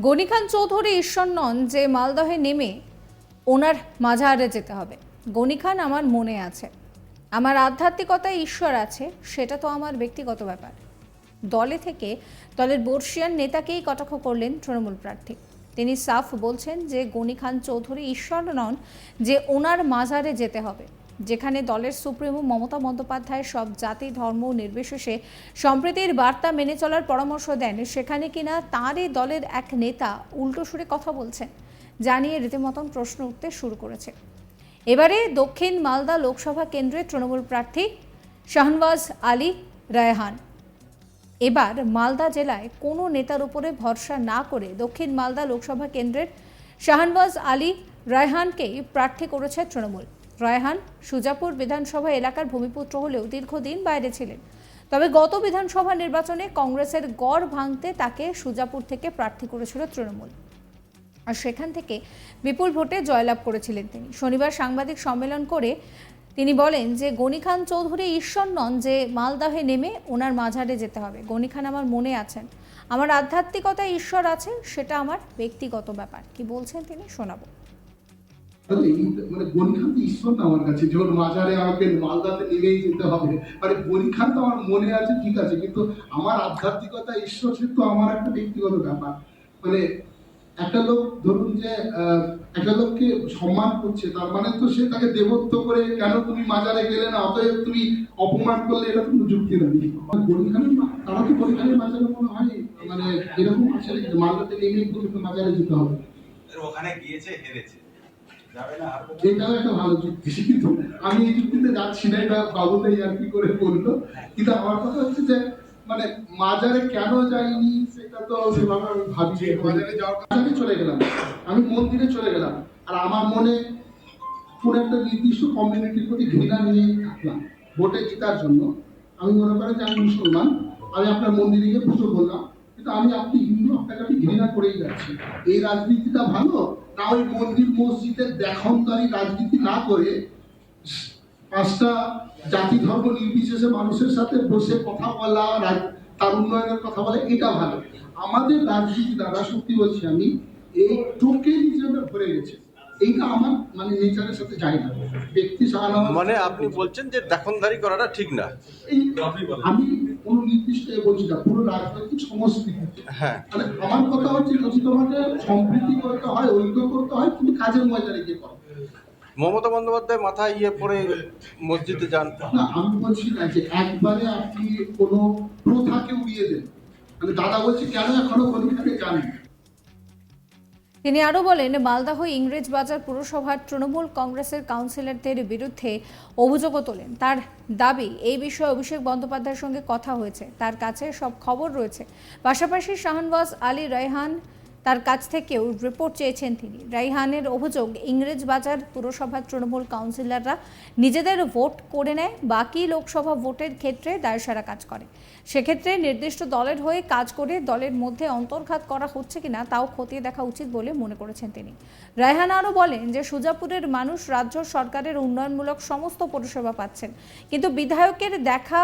গনি খান চৌধুরী ঈশ্বর নন যে মালদহে নেমে ওনার মাঝারে যেতে হবে। গনি খান আমার মনে আছে। আমার আধ্যাত্মিকতায় ঈশ্বর আছে, সেটা তো আমার ব্যক্তিগত ব্যাপার। দলে থেকে দলের বর্ষিয়ান নেতাকেই কটাক্ষ করলেন তৃণমূল প্রার্থী। তিনি সাফ বলছেন যে গনি খান চৌধুরী ঈশ্বর নন যে ওনার মাজারে যেতে হবে। যেখানে দলের সুপ্রিমো মমতা বন্দ্যোপাধ্যায় সব জাতি, ধর্ম নির্বিশেষে সম্প্রীতির বার্তা মেনে চলার পরামর্শ দেন। সেখানে কিনা তাঁরই দলের এক নেতা উল্টো সুরে কথা বলছেন, জানিয়ে রীতিমতন প্রশ্ন উঠতে শুরু করেছে। এবারে দক্ষিণ মালদা লোকসভা কেন্দ্রের তৃণমূল প্রার্থী শাহনওয়াজ আলী রায়হান। এবার মালদা জেলায় কোনো নেতার উপরে ভরসা না করে দক্ষিণ মালদা লোকসভা কেন্দ্রের শাহনওয়াজ আলী রায়হানকেই প্রার্থী করেছে তৃণমূল। রায়হান, সুজাপুর বিধানসভা এলাকার ভূমিপুত্র হলেও দীর্ঘদিন বাইরে ছিলেন। তবে গত বিধানসভা নির্বাচনে কংগ্রেসের গড় ভাঙতে তাকে সুজাপুর থেকে প্রার্থী করেছিল তৃণমূল। আর সেখান থেকে বিপুল ভোটে জয়লাভ করেছিলেন তিনি। শনিবার সাংবাদিক সম্মেলন করে তিনি বলেন যে, গনি খান চৌধুরী ঈশ্বর নন যে মালদাহে নেমে ওনার মাঝারে যেতে হবে। গনি খান আমার মনে আছেন। আমার আধ্যাত্মিকতায় ঈশ্বর আছে, সেটা আমার ব্যক্তিগত ব্যাপার। কি বলছেন তিনি? শোনাবো। তাহলে মানে গরিখান তো ঈশ্বর না আমার কাছে। মাজারে আমাকে মালদাতে নেমেই যেতে হবে। গরিখান তো আমার মনে আছে, ঠিক আছে, কিন্তু আমার আধ্যাত্মিকতা ঈশ্বর সে তো আমার একটা ব্যক্তিগত ব্যাপার। মানে একটা লোক ধরুন যে একটা লোককে সম্মান করছে, তার মানে তো সে তাকে দেবত্ব করে কেন তুমি মাজারে গেলে না? অতএব তুমি অপমান করলে এটা যুক্তি গরিখানের তারা তো গরিখানের মাজারে মনে হয় মানে এরকম আছে মালদাতে তোমাকে মাজারে যেতে হবে। ওখানে গিয়েছে, হেরেছে। না না। এটাও একটা ভালো যুক্তি কিন্তু আমি এই যুক্তিতে যাচ্ছি না এটা আর কি করে বলল। কিন্তু আমার কথা হচ্ছে যে মানে মাজারে কেন যাইনি সেটা তো সেভাবে আমি ভাবি মাজারে যাওয়ার মাজারে চলে গেলাম। আমি মন্দিরে চলে গেলাম। আর আমার মনে কোন একটা নির্দিষ্ট কমিউনিটির প্রতি ঘৃণা নিয়ে থাকলাম ভোটে জেতার জন্য। আমি মনে করেন যে আমি মুসলমান। আমি আপনার মন্দিরে গিয়ে পুজো করলাম। কিন্তু আমি আপনি হিন্দু ঘৃণা করেই যাচ্ছি। এই রাজনীতিটা ভালো? না, ওই মন্দির মসজিদের রাজনীতি না করে পাঁচটা জাতি ধর্ম নির্বিশেষে মানুষের সাথে বসে কথা বলা তার উন্নয়নের কথা বলে, এটা ভালো। আমাদের রাজনীতি দ্বারা সত্যি বলছি আমি, এই টোকেনিজমে ভরে গেছে। এইটা আমার মানে নেচারের সাথে যায় না। ব্যক্তি মানে আপনি বলছেন যে দখলদারি করাটা ঠিক না। এই আমি কোন নির্দিষ্ট বলছি না পুরো রাজনৈতিক সংস্কৃতি হ্যাঁ। মানে আমার কথা হচ্ছে যদি তোমাকে সম্প্রীতি করতে হয় ঐক্য করতে হয় তুমি কাজের ময়দানে গিয়ে করো। মমতা বন্দ্যোপাধ্যায় মাথায় ইয়ে পরে মসজিদে যান। না আমি বলছি না যে একবারে আপনি কোনো প্রথাকে উড়িয়ে দেন। মানে দাদা বলছে কেন এখনও ওইখানে জানেন? তিনি আরও বলেন, মালদাহ ইংরেজ বাজার পুরসভার তৃণমূল কংগ্রেসের কাউন্সিলরদের বিরুদ্ধে অভিযোগও তোলেন। তার দাবি, এই বিষয়ে অভিষেক বন্দ্যোপাধ্যায়ের সঙ্গে কথা হয়েছে। তার কাছে সব খবর রয়েছে। পাশাপাশি শাহনওয়াজ আলী রায়হান তার কাছ থেকেও রিপোর্ট চেয়েছেন তিনি। রাইহানের অভিযোগ ইংরেজ বাজার পুরসভার তৃণমূল কাউন্সিলররা নিজেদের ভোট করে নেয়, বাকি লোকসভা ভোটের ক্ষেত্রে দায়সারা কাজ করে। সেক্ষেত্রে নির্দিষ্ট দলের হয়ে কাজ করে দলের মধ্যে অন্তর্ঘাত করা হচ্ছে কিনা তাও খতিয়ে দেখা উচিত বলে মনে করেছেন তিনি। রায়হান আরও বলেন যে, সুজাপুরের মানুষ রাজ্য সরকারের উন্নয়নমূলক সমস্ত পরিষেবা পাচ্ছেন, কিন্তু বিধায়কের দেখা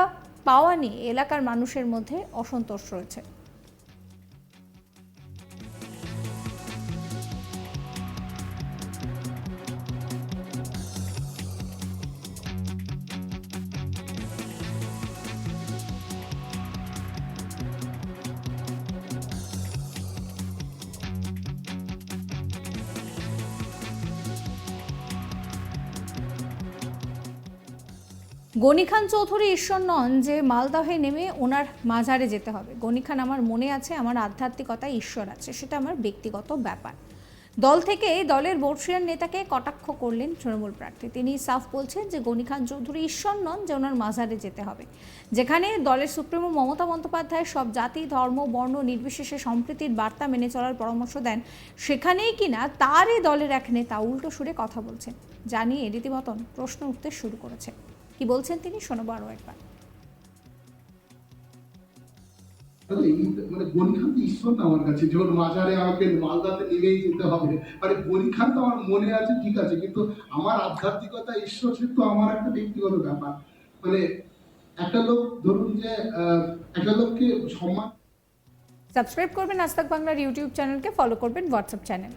পাওয়া নিয়ে এলাকার মানুষের মধ্যে অসন্তোষ রয়েছে। গনি খান চৌধুরী ঈশ্বর নন যে মালদহে নেমে ওনার মাঝারে যেতে হবে। গনি খান আমার মনে আছে, আমার আধ্যাত্মিকতায় ঈশ্বর আছে, সেটা আমার ব্যক্তিগত ব্যাপার। দল থেকে দলের বর্ষিয়ান নেতাকে কটাক্ষ করলেন তৃণমূল প্রার্থী। তিনি সাফ বলছেন যে গনি খান চৌধুরী ঈশ্বর নন যে ওনার মাঝারে যেতে হবে। যেখানে দলের সুপ্রিমো মমতা বন্দ্যোপাধ্যায় সব জাতি, ধর্ম, বর্ণ নির্বিশেষে সম্প্রীতির বার্তা মেনে চলার পরামর্শ দেন, সেখানেই কিনা তারই দলের এক নেতা উল্টো সুরে কথা বলছেন। জানিয়ে রীতিমতন প্রশ্ন উঠতে শুরু করেছে। কি বলছেন তিনি? শোনাবো আরও একবার। মানে তো ঈশ্বর না আমার কাছে। মাজারে আমাকে মালদাতে নেমেই যেতে হবে। মানে তো আমার মনে আছে ঠিক আছে কিন্তু আমার আধ্যাত্মিকতা ঈশ্বর সে তো আমার একটা ব্যক্তিগত ব্যাপার। মানে একটা লোক ধরুন যে একটা লোককে সম্মান সাবস্ক্রাইব করবেন আজ বাংলার ইউটিউব চ্যানেলকে ফলো করবেন হোয়াটসঅ্যাপ চ্যানেল।